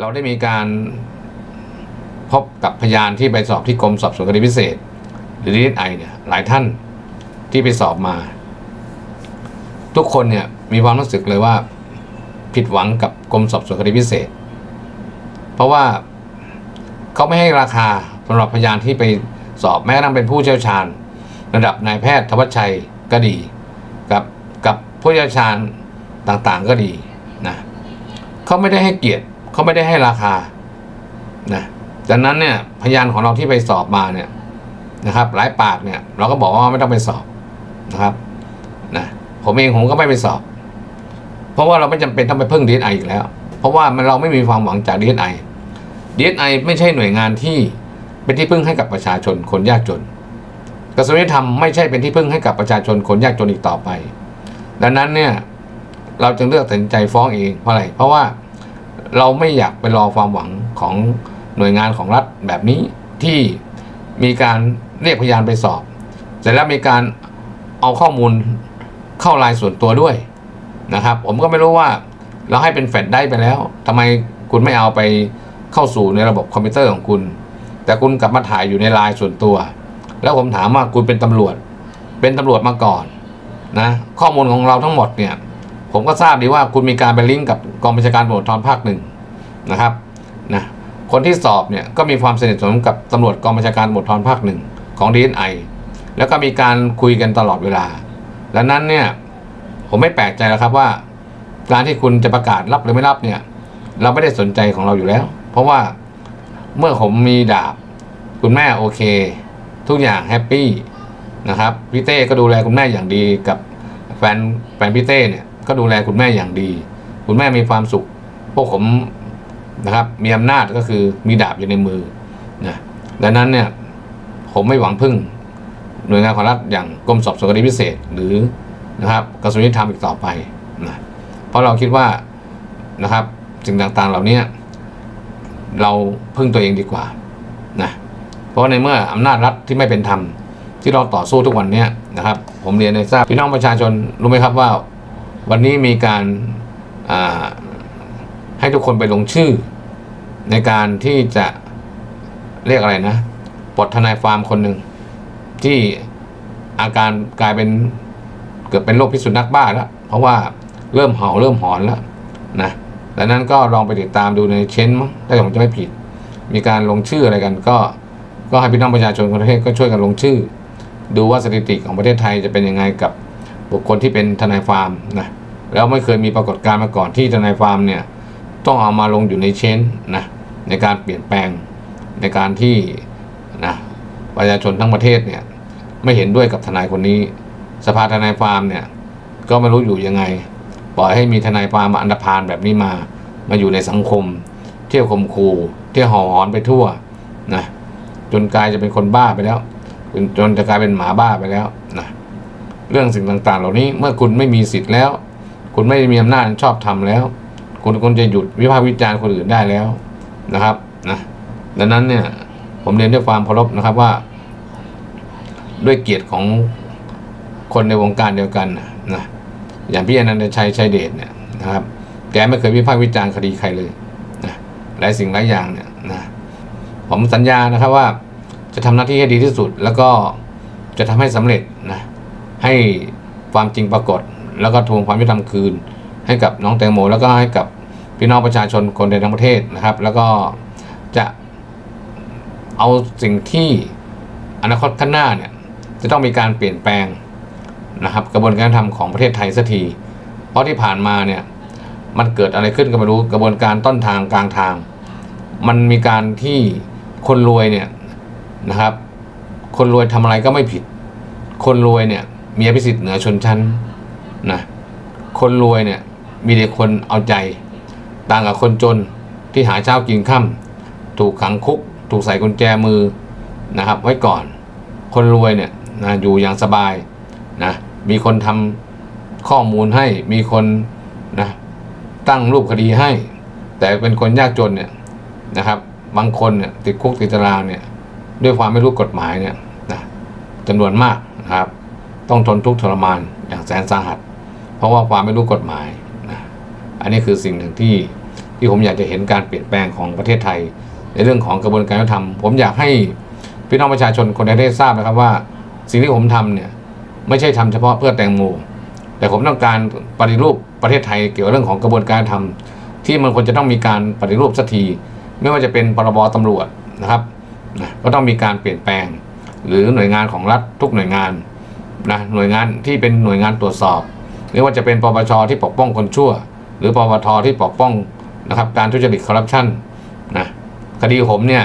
เราได้มีการพบกับพยานที่ไปสอบที่กรมสอบสวนคดีพิเศษ หรือดีไอเนี่ยหลายท่านที่ไปสอบมา ทุกคนเนี่ยมีความรู้สึกเลยว่าผิดหวังกับกรมสอบสวนคดีพิเศษ เพราะว่าเขาไม่ให้ราคาสำหรับพยานที่ไปสอบแม้กระทั่งเป็นผู้เชี่ยวชาญ ระดับนายแพทย์ธวัชชัยก็ดี กับกับผู้เชี่ยวชาญต่างๆก็ดีนะเขาไม่ได้ให้เกียรติ เขาไม่ได้ให้ราคานะจากนั้นเนี่ยพยานของเราที่ไปสอบมาเนี่ยนะครับ หลายปากเนี่ย เราก็บอกว่าไม่ต้องไปสอบนะครับนะผมเองผมก็ไม่ไปสอบ เพราะว่าเราไม่จำเป็นต้องไปพึ่งดีไออีกแล้ว เพราะว่ามันเราไม่มีความหวังจากดีไอดีไอไม่ใช่หน่วยงานที่เป็นที่พึ่งให้กับประชาชนคนยากจน กระทรวงยุติธรรมไม่ใช่เป็นที่พึ่งให้กับประชาชนคนยากจนอีกต่อไป ดังนั้นเนี่ยเราจึงเลือกตัดสินใจฟ้องเองเพราะอะไรเพราะว่า เราไม่อยากไปรอความหวังของหน่วยงานของรัฐแบบนี้ที่มีการเรียกพยานไปสอบ เสร็จแล้วมีการเอาข้อมูลเข้าลน์ส่วนตัวด้วยนะครับ ผมก็ไม่รู้ว่าเราให้เป็นแฟลชได้ไปแล้วทำไมคุณไม่เอาไปเข้าสู่ในระบบคอมพิวเตอร์ของคุณ แต่คุณกลับมาถ่ายอยู่ในลน์ส่วนตัว แล้วผมถามว่าคุณเป็นตำรวจ เป็นตำรวจมาก่อนนะข้อมูลของเราทั้งหมดเนี่ย ผมก็ทราบดีว่าคุณมีการไปลิงก์กับกองบัญชาการตำรวจทอนภาคหนึ่งนะครับนะคนที่สอบเนี่ยก็มีความสนิทสนมกับตำรวจกองบัญชาการตำรวจทอนภาคหนึ่งของดีไอแล้วก็มีการคุยกันตลอดเวลา ดังนั้นเนี่ยผมไม่แปลกใจแล้วครับว่า การที่คุณจะประกาศรับหรือไม่รับเนี่ย เราไม่ได้สนใจของเราอยู่แล้ว เพราะว่าเมื่อผมมีดาบ คุณแม่โอเค ทุกอย่างแฮปปี้นะครับพี่เต้ก็ดูแลคุณแม่อย่างดีกับแฟนแฟนพี่เต้เนี่ย ก็ดูแลคุณแม่อย่างดี คุณแม่มีความสุข พวกผมนะครับ มีอำนาจก็คือมีดาบอยู่ในมือนะดังนั้นเนี่ยผมไม่หวังพึ่งหน่วยงานของรัฐอย่างกรมสอบสวนคดีพิเศษ หรือนะครับกระทรวงยุติธรรมอีกต่อไปนะเพราะเราคิดว่านะครับสิ่งต่างๆเหล่านี้เราพึ่งตัวเองดีกว่านะเพราะในเมื่ออำนาจรัฐที่ไม่เป็นธรรมที่เราต่อสู้ทุกวันเนี้ยนะครับ ผมเรียนให้ทราบพี่น้องประชาชนรู้ไหมครับว่า วันนี้มีการาให้ทุกคนไปลงชื่อ ในการที่จะเรียกอะไรนะปลดทนายฟาร์มคนหนึ่งที่อาการกลายเป็นเกือบเป็นโรคพิษสุนัขบ้าแล้ว เพราะว่าเริ่มเห่าเริ่มหอนแล้วนะดังนั้นก็ลองไปติดตามดูในเชนมั้งถ้าผมจะไม่ผิด มีการลงชื่ออะไรกัน ก็ก็ให้พี่น้องประชาชนคนประเทศก็ช่วยกันลงชื่อ ดูว่าสถิติของประเทศไทยจะเป็นยังไงกับ บุคคลที่เป็นทนายฟาร์มนะแล้วไม่เคยมีปรากฏการณ์มาก่อนที่ทนายฟาร์มเนี่ยต้องเอามาลงอยู่ในเชนนะในการเปลี่ยนแปลงในการที่นะประชาชนทั้งประเทศเนี่ยไม่เห็นด้วยกับทนายคนนี้ สภาทนายฟาร์มเนี่ยก็ไม่รู้อยู่ยังไง ปล่อยให้มีทนายฟาร์มมาอันดพานแบบนี้มา มาอยู่ในสังคม เที่ยวข่มขู่เที่ยวห่อหอนไปทั่วนะจนกลายจะเป็นคนบ้าไปแล้ว จนจนจะกลายเป็นหมาบ้าไปแล้วนะ เรื่องสิ่งต่างๆ เหล่านี้เมื่อคุณไม่มีสิทธิ์แล้ว คุณไม่มีอำนาจชอบทำแล้ว คุณคุณจะหยุดวิพากษ์วิจารณ์คนอื่นได้แล้วนะครับนะดังนั้นเนี่ยผมเรียนด้วยความเคารพนะครับว่า ด้วยเกียรติของคนในวงการเดียวกันนะอย่างพี่อนันต์ชัยชัยเดชเนี่ยนะครับแกไม่เคยวิพากษ์วิจารณ์คดีใครเลยนะหลายสิ่งหลายอย่างเนี่ยนะผมสัญญานะครับว่าจะทำหน้าที่ให้ดีที่สุด แล้วก็จะทำให้สำเร็จนะ ให้ความจริงปรากฏ แล้วก็ทวงความยุติธรรมคืน ให้กับน้องแตงโม แล้วก็ให้กับพี่น้องประชาชนคนในทั้งประเทศนะครับ แล้วก็จะเอาสิ่งที่อนาคตข้างหน้าเนี่ยจะต้องมีการเปลี่ยนแปลงนะครับกระบวนการทำของประเทศไทยสักที เพราะที่ผ่านมาเนี่ยมันเกิดอะไรขึ้นก็ไม่รู้กระบวนการต้นทางกลางทาง มันมีการที่คนรวยเนี่ยนะครับ คนรวยทำอะไรก็ไม่ผิด คนรวยเนี่ย มีอภิสิทธิ์เหนือชนชั้นนะคนรวยเนี่ยมีแต่คนเอาใจ ต่างกับคนจนที่หาเช้ากินค่ำถูกขังคุก ถูกใส่กุญแจมือนะครับ ไว้ก่อน คนรวยเนี่ยนะอยู่อย่างสบายนะมีคนทำข้อมูลให้มีคนนะตั้งรูปคดีให้ แต่เป็นคนยากจนเนี่ยนะครับ บางคนเนี่ยติดคุกติดตารางเนี่ยด้วยความไม่รู้กฎหมายเนี่ยนะจำนวนมากนะครับ ต้องทนทุกข์ทรมานอย่างแสนสาหัส เพราะว่าความไม่รู้กฎหมายนะอันนี้คือสิ่งหนึ่งที่ที่ผมอยากจะเห็นการเปลี่ยนแปลงของประเทศไทย ในเรื่องของกระบวนการยุติธรรม ผมอยากให้พี่น้องประชาชนคนไทยได้ทราบนะครับว่า สิ่งที่ผมทำเนี่ยไม่ใช่ทำเฉพาะเพื่อแตงโมแต่ผมต้องการปฏิรูปประเทศไทยเกี่ยวกับเรื่องของกระบวนการทำที่มันควรจะต้องมีการปฏิรูปสักทีไม่ว่าจะเป็นพรบตำรวจนะครับนะก็ต้องมีการเปลี่ยนแปลง หรือหน่วยงานของรัฐทุกหน่วยงาน นะหน่วยงานที่เป็นหน่วยงานตรวจสอบไม่ว่าจะเป็นปปชที่ปกป้องคนชั่ว หรือปปทที่ปกป้องนะครับการทุจริตคอร์รัปชันนะคดีผมเนี่ย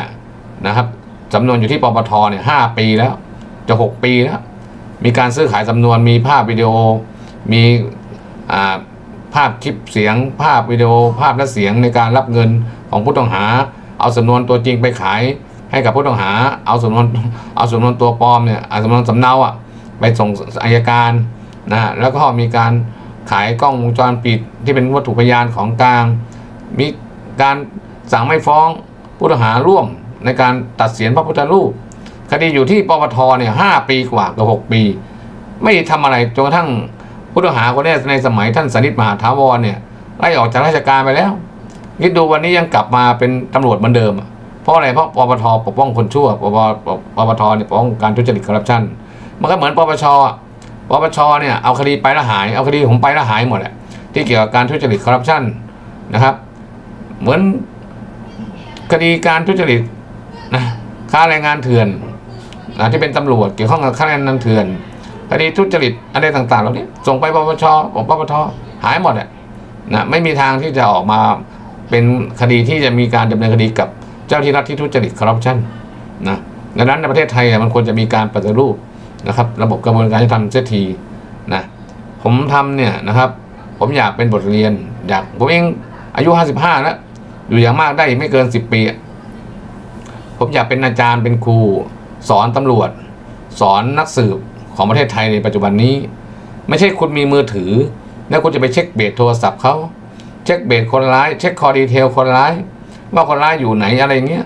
นะครับจำนวนอยู่ที่ปปทเนี่ยห้าปีแล้วจะหกปีแล้วมีการซื้อขายสำนวนมีภาพวิดีโอ มีอ่าภาพคลิปเสียง ภาพวิดีโอ ภาพและเสียงในการรับเงินของผู้ต้องหา เอาสำนวนตัวจริงไปขายให้กับผู้ต้องหา เอาสำนวนเอาสำนวนตัวปลอมเนี่ยเอาสำนวนสำเนาอะ ไปส่งอายการนะฮะแล้วก็มีการขายกล้องวงจรปิดที่เป็นวัตถุพยานของกลาง มีการสั่งไม่ฟ้องผู้ต้องหาร่วมในการตัดเสียนพระพุทธรูป คดีอยู่ที่ปปทเนี่ยห้าปีกว่ากับหกปี ไม่ทำอะไรจนกระทั่งผู้ต้องหาคนนี้ในสมัยท่านสนิทมหาถาวรเนี่ยไล่ออกจากราชการไปแล้วคิดดูวันนี้ยังกลับมาเป็นตำรวจเหมือนเดิม เพราะอะไรเพราะปปทปกป้องคนชั่วปปปปทเนี่ยปกป้องการทุจริตคอร์รัปชัน มันก็เหมือนปปชอะปปชเนี่ยเอาคดีไปแล้วหาย เอาคดีผมไปแล้วหายหมดแหละที่เกี่ยวกับการทุจริตคอร์รัปชันนะครับ เหมือนคดีการทุจริตนะค้าแรงงานเถื่อนนะที่เป็นตำรวจเกี่ยวข้องกับข้าแราชการเถื่อนคดีทุจริตอะไรต่างๆเหล่านี้ส่งไปปปชบอปปทหายหมดอะนะไม่มีทางที่จะออกมาเป็นคดีที่จะมีการดำเนินคดีกับเจ้าที่รัฐที่ทุจริตคอร์รัปชันนะดังนั้นในประเทศไทยมันควรจะมีการปฏิรูป นะครับ ระบบกระบวนการยุติธรรมเสียทีนะผมทำเนี่ยนะครับ ผมอยากเป็นบทเรียน อยากผมเองอายุห้าสิบห้าแล้ว อยู่อย่างมากได้ไม่เกินสิบปี ผมอยากเป็นอาจารย์เป็นครู สอนตำรวจ สอนนักสืบของประเทศไทยในปัจจุบันนี้ ไม่ใช่คุณมีมือถือ แล้วคุณจะไปเช็คเบสโทรศัพท์เขาเช็คเบสคนร้าย เช็คคอดีเทลคนร้าย ว่าคนร้ายอยู่ไหนอะไรเงี้ย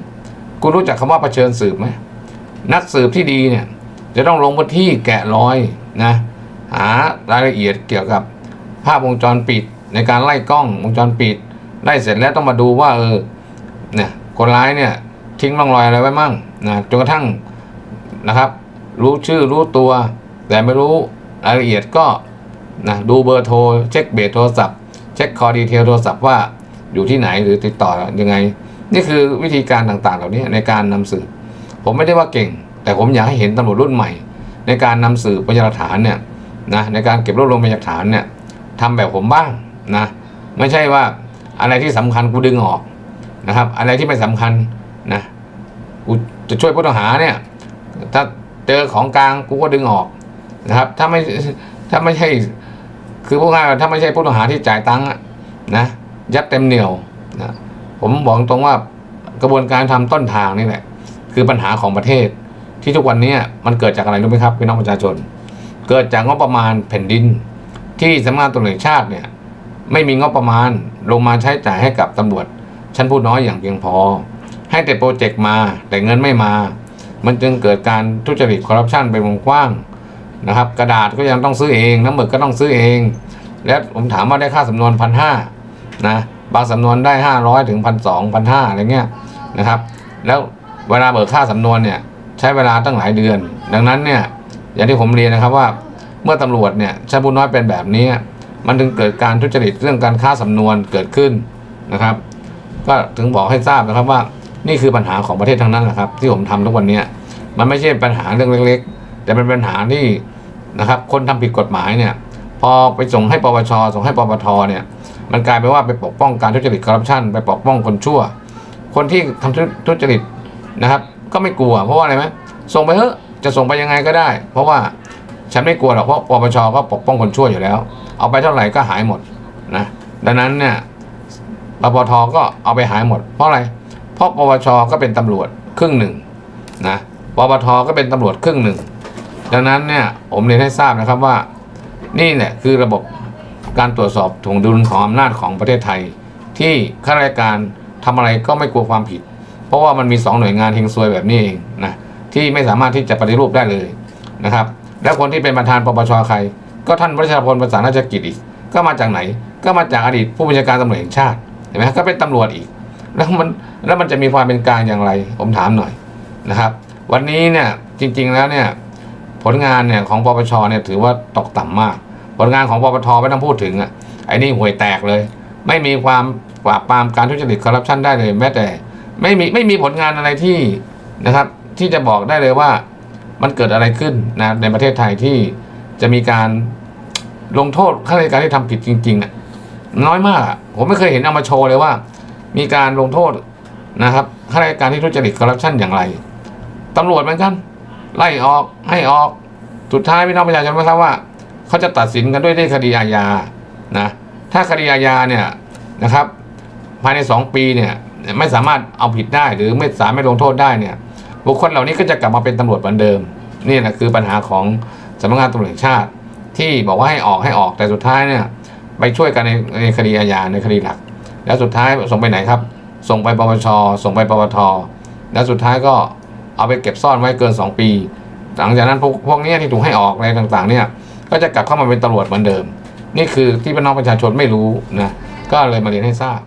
คุณรู้จักคำว่าเผชิญสืบไหมนักสืบที่ดีเนี่ย จะต้องลงพื้นที่แกะรอยนะหารายละเอียดเกี่ยวกับภาพวงจรปิดในการไล่กล้องวงจรปิดไล่เสร็จแล้วต้องมาดูว่าเออเนี่ยคนร้ายเนี่ยทิ้งร่องรอยอะไรไว้มั่งนะจนกระทั่งนะครับ รู้ชื่อรู้ตัว แต่ไม่รู้รายละเอียดก็นะดูเบอร์โทรเช็คเบสโทรศัพท์ เช็คคอดีเทลโทรศัพท์ว่าอยู่ที่ไหนหรือติดต่อยังไง นี่คือวิธีการต่างๆ เหล่านี้ในการนำสืบผมไม่ได้ว่าเก่ง แต่ผมอยากให้เห็นตำรวจรุ่นใหม่ ในการนำสืบพยานหลักฐานเนี่ยนะในการเก็บรวบรวมพยานหลักฐานเนี่ยทำแบบผมบ้างนะไม่ใช่ว่าอะไรที่สำคัญกูดึงออกนะครับ อะไรที่ไม่สำคัญนะกูจะช่วยผู้ต้องหาเนี่ยถ้าเจอของกลางกูก็ดึงออกนะครับ ถ้าไม่ถ้าไม่ใช่คือพวกง่ายถ้าไม่ใช่ผู้ต้องหาที่จ่ายตังค์นะยัดเต็มเหนียวนะผมบอกตรงว่ากระบวนการทำต้นทางนี่แหละคือปัญหาของประเทศ ที่ทุกวันนี้มันเกิดจากอะไรรู้ไหมครับพี่น้องประชาชน เกิดจากงบประมาณแผ่นดิน ที่สำนักงานตำรวจแห่งชาติเนี่ยไม่มีงบประมาณลงมาใช้จ่ายให้กับตำรวจ ชั้นผู้น้อยอย่างเพียงพอ ให้แต่โปรเจกต์มาแต่เงินไม่มา มันจึงเกิดการทุจริตคอร์รัปชันเป็นวงกว้างนะครับ กระดาษก็ยังต้องซื้อเองน้ำหมึกก็ต้องซื้อเอง แล้วผมถามว่าได้ค่าสำนวนพันห้านะบางสำนวนได้ห้าร้อยถึงพันสองพันห้าอะไรเงี้ยนะครับ แล้วเวลาเบิกค่าสำนวนเนี่ย ช้เวลาตั้งหลายเดือน ดังนั้นเนี่ยอย่างที่ผมเรียนนะครับว่าเมื่อตำรวจเนี่ยชั้นผู้น้อยเป็นแบบนี้ มันจึงเกิดการทุจริตเรื่องการค้าสำนวนเกิดขึ้นนะครับ ก็ถึงบอกให้ทราบนะครับว่านี่คือปัญหาของประเทศทั้งนั้นแหละครับ ที่ผมทำทุกวันนี้มันไม่ใช่ปัญหาเรื่องเล็ก ๆ แต่เป็นปัญหาที่นะครับ คนทำผิดกฎหมายเนี่ย พอไปส่งให้ปปชส่งให้ปปทเนี่ยมันกลายเป็นว่าไปปกป้องการทุจริตคอร์รัปชันไปปกป้องคนชั่ว คนที่ทำทุจริตนะครับ ก็ไม่กลัว เพราะว่าอะไรไหมส่งไปเถอะจะส่งไปยังไงก็ได้ เพราะว่าฉันไม่กลัวหรอกเพราะปปชก็ปกป้องคนชั่วอยู่แล้ว เอาไปเท่าไหร่ก็หายหมดนะดังนั้นเนี่ยปปทก็เอาไปหายหมด เพราะอะไร เพราะปปชก็เป็นตำรวจครึ่งหนึ่งนะปปทก็เป็นตำรวจครึ่งหนึ่งดังนั้นเนี่ยผมเรียนให้ทราบนะครับว่า นี่แหละคือระบบการตรวจสอบถ่วงดุลของอำนาจของประเทศไทย ที่ข้าราชการทำอะไรก็ไม่กลัวความผิด ราะว่ามันมีสองหน่วยงานเฮงซวยแบบนี้เองนะที่ไม่สามารถที่จะปฏิรูปได้เลยนะครับ แล้วคนที่เป็นประธานปปชใคร ก็ท่านวชรพลประสานราชกิจอีก ก็มาจากไหน ก็มาจากอดีตผู้บัญชาการตำรวจแห่งชาติเห็นไหมก็เป็นตำรวจอีก แล้วมันแล้วมันจะมีความเป็นกลางอย่างไร ผมถามหน่อยนะครับ วันนี้เนี่ยจริง ๆแล้วเนี่ยผลงานเนี่ยของปปชเนี่ยถือว่าตกต่ำมาก ผลงานของปปทไม่ต้องพูดถึงอะไอ้นี่ห่วยแตกเลย ไม่มีความปราบปรามการทุจริตคอร์รัปชันได้เลยแม้แต่ ไม่มีไม่มีผลงานอะไรที่นะครับ ที่จะบอกได้เลยว่ามันเกิดอะไรขึ้นนะในประเทศไทยที่จะมีการลงโทษข้าราชการที่ทำผิดจริงๆอะน้อยมาก ผมไม่เคยเห็นเอามาโชว์เลยว่า มีการลงโทษนะครับข้าราชการที่ทุจริตคอร์รัปชันอย่างไรตำรวจเหมือนกัน ไล่ออกให้ออกสุดท้ายพี่น้องประชาชนไหมครับว่า เขาจะตัดสินกันด้วยด้คดีอาญานะถ้าคดีอาญาเนี่ยนะครับ ภายในสองปีเนี่ย ไม่สามารถเอาผิดได้ หรือไม่สามารถลงโทษได้เนี่ยบุคคลเหล่านี้ก็จะกลับมาเป็นตำรวจเหมือนเดิมนี่แหละคือปัญหาของสำนักงานตำรวจแห่งชาติ ที่บอกว่าให้ออกให้ออกแต่สุดท้ายเนี่ยไปช่วยกันในในคดีอาญาในคดีหลัก แล้วสุดท้ายส่งไปไหนครับ ส่งไปปปชส่งไปปปทแล้วสุดท้ายก็เอาไปเก็บซ่อนไว้เกิน 2 ปี หลังจากนั้นพวกพวกนี้ที่ถูกให้ออกอะไรต่างๆ เนี่ยก็จะกลับเข้ามาเป็นตำรวจเหมือนเดิม นี่คือที่พี่น้องประชาชนไม่รู้นะก็เลยมาเรียนให้ทราบ